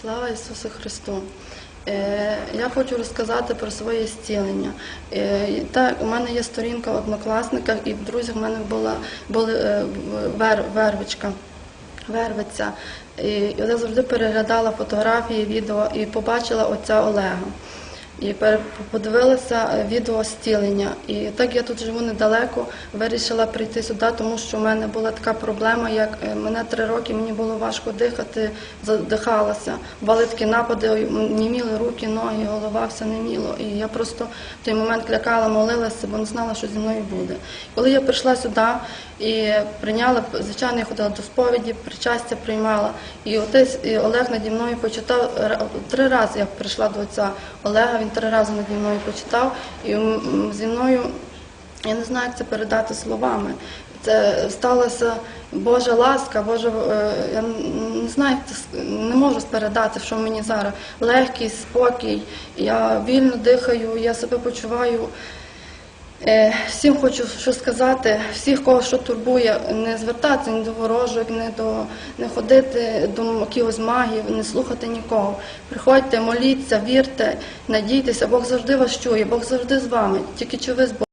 Слава Ісусу Христу! Е, Я хочу розказати про своє зцілення. Е, Так, у мене є сторінка в однокласниках, і в друзях в мене була були е, вер, вервичка, вервиця. І я завжди переглядала фотографії, відео і побачила отця Олега. І подивилася е, відео зцілення. І так я тут живу недалеко, вирішила прийти сюди, тому що в мене була така проблема, як е, мене три роки, мені було важко дихати, задихалася. Бували такі напади, німіли руки, ноги, голова, все неміло. І я просто в той момент лякала, молилася, бо не знала, що зі мною буде. Коли я прийшла сюди і прийняла, звичайно, я ходила до сповіді, причастя приймала. І отець і Олег наді мною почитав три рази. Я прийшла до отця Олега, він три рази наді мною почитав, і зі мною я не знаю, як це передати словами. Це сталася Божа ласка, Божа, е, я не знаю, не можу передати, що мені зараз легкість, спокій. Я вільно дихаю, я себе почуваю. Е, Всім хочу що сказати, всіх, кого що турбує, не звертатися ні до ворожок, ні до не ходити до якихось магів, не слухати нікого. Приходьте, моліться, вірте, надійтеся, Бог завжди вас чує, Бог завжди з вами. Тільки чи ви з Богом.